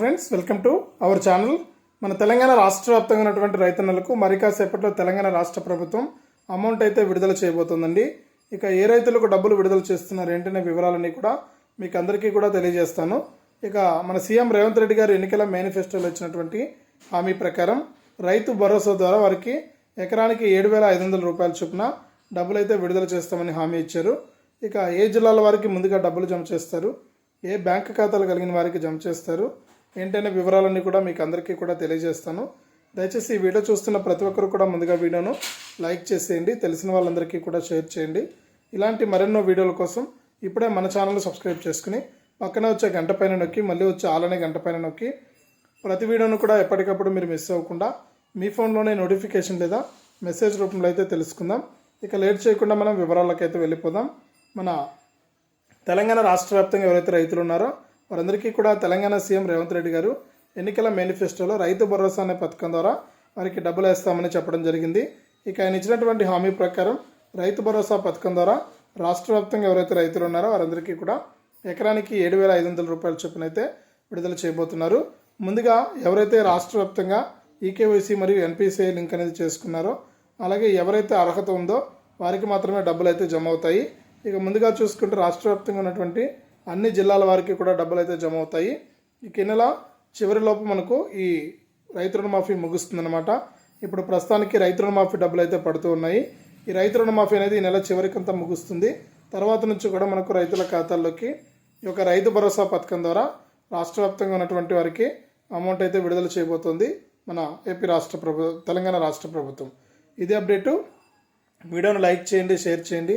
Friends welcome to our channel మన తెలంగాణ రాష్ట్ర వ్యాప్తంగా ఉన్నటువంటి రైతన్నలకు మరి కాసేపట్లో తెలంగాణ రాష్ట్ర ప్రభుత్వం అమౌంట్ అయితే విడుదల చేయబోతోందండి. ఇక ఏ రైతులకు డబ్బులు విడుదల చేస్తున్నారు ఏంటనే వివరాలన్నీ కూడా మీకు అందరికీ కూడా తెలియజేస్తాను. ఇక మన సీఎం రేవంత్ రెడ్డి గారు ఎన్నికల మేనిఫెస్టోలో ఇచ్చినటువంటి హామీ ప్రకారం రైతు భరోసా ద్వారా వారికి ఎకరానికి ఏడు వేల ఐదు వందల రూపాయల చొప్పున డబ్బులు అయితే విడుదల చేస్తామని హామీ ఇచ్చారు. ఇక ఏ జిల్లాల వారికి ముందుగా డబ్బులు జమ చేస్తారు? ఏ బ్యాంక్ ఖాతాలు కలిగిన వారికి జమ చేస్తారు? ఏంటనే వివరాలన్నీ కూడా మీకు అందరికీ కూడా తెలియజేస్తాను. దయచేసి ఈ వీడియో చూస్తున్న ప్రతి ఒక్కరు కూడా ముందుగా వీడియోను లైక్ చేసేయండి తెలిసిన వాళ్ళందరికీ కూడా షేర్ చేయండి. ఇలాంటి మరెన్నో వీడియోల కోసం ఇప్పుడే మన ఛానల్ సబ్స్క్రైబ్ చేసుకుని పక్కనే వచ్చే గంట పైన నొక్కి మళ్ళీ వచ్చే ఆలనే గంట పైన నొక్కి ప్రతి వీడియోను కూడా ఎప్పటికప్పుడు మీరు మిస్ అవ్వకుండా మీ ఫోన్లోనే నోటిఫికేషన్ లేదా మెసేజ్ రూపంలో అయితే తెలుసుకుందాం. ఇక లేట్ చేయకుండా మనం వివరాలకైతే వెళ్ళిపోదాం. మన తెలంగాణ రాష్ట్ర వ్యాప్తంగా ఎవరైతే రైతులు ఉన్నారో వారందరికీ కూడా తెలంగాణ సీఎం రేవంత్ రెడ్డి గారు ఎన్నికల మేనిఫెస్టోలో రైతు భరోసా అనే పథకం ద్వారా వారికి డబ్బులు వేస్తామని చెప్పడం జరిగింది. ఇక ఆయన ఇచ్చినటువంటి హామీ ప్రకారం రైతు భరోసా పథకం ద్వారా రాష్ట్ర వ్యాప్తంగా ఎవరైతే రైతులు ఉన్నారో వారందరికీ కూడా ఎకరానికి ఏడు వేల ఐదు వందల రూపాయల చొప్పున అయితే విడుదల చేయబోతున్నారు. ముందుగా ఎవరైతే రాష్ట్ర వ్యాప్తంగా ఈకేవైసీ మరియు ఎన్పిసిఐ లింక్ అనేది చేసుకున్నారో అలాగే ఎవరైతే అర్హత ఉందో వారికి మాత్రమే డబ్బులు అయితే జమ అవుతాయి. ఇక ముందుగా చూసుకుంటే రాష్ట్ర వ్యాప్తంగా ఉన్నటువంటి అన్ని జిల్లాల వారికి కూడా డబ్బులు అయితే జమ అవుతాయి ఇక ఈ నెల చివరిలోపు మనకు ఈ రైతు రుణమాఫీ ముగుస్తుందన్నమాట. ఇప్పుడు ప్రస్తుతానికి రైతు రుణమాఫీ డబ్బులు అయితే పడుతూ ఉన్నాయి. ఈ రైతు రుణమాఫీ అనేది ఈ నెల చివరికంతా ముగుస్తుంది. తర్వాత నుంచి కూడా మనకు రైతుల ఖాతాల్లోకి ఈ యొక్క రైతు భరోసా పథకం ద్వారా రాష్ట్ర వ్యాప్తంగా ఉన్నటువంటి వారికి అమౌంట్ అయితే విడుదల చేయబోతోంది మన ఏపీ రాష్ట్ర ప్రభుత్వం తెలంగాణ రాష్ట్ర ప్రభుత్వం. ఇదే అప్డేటు. వీడియోను లైక్ చేయండి షేర్ చేయండి.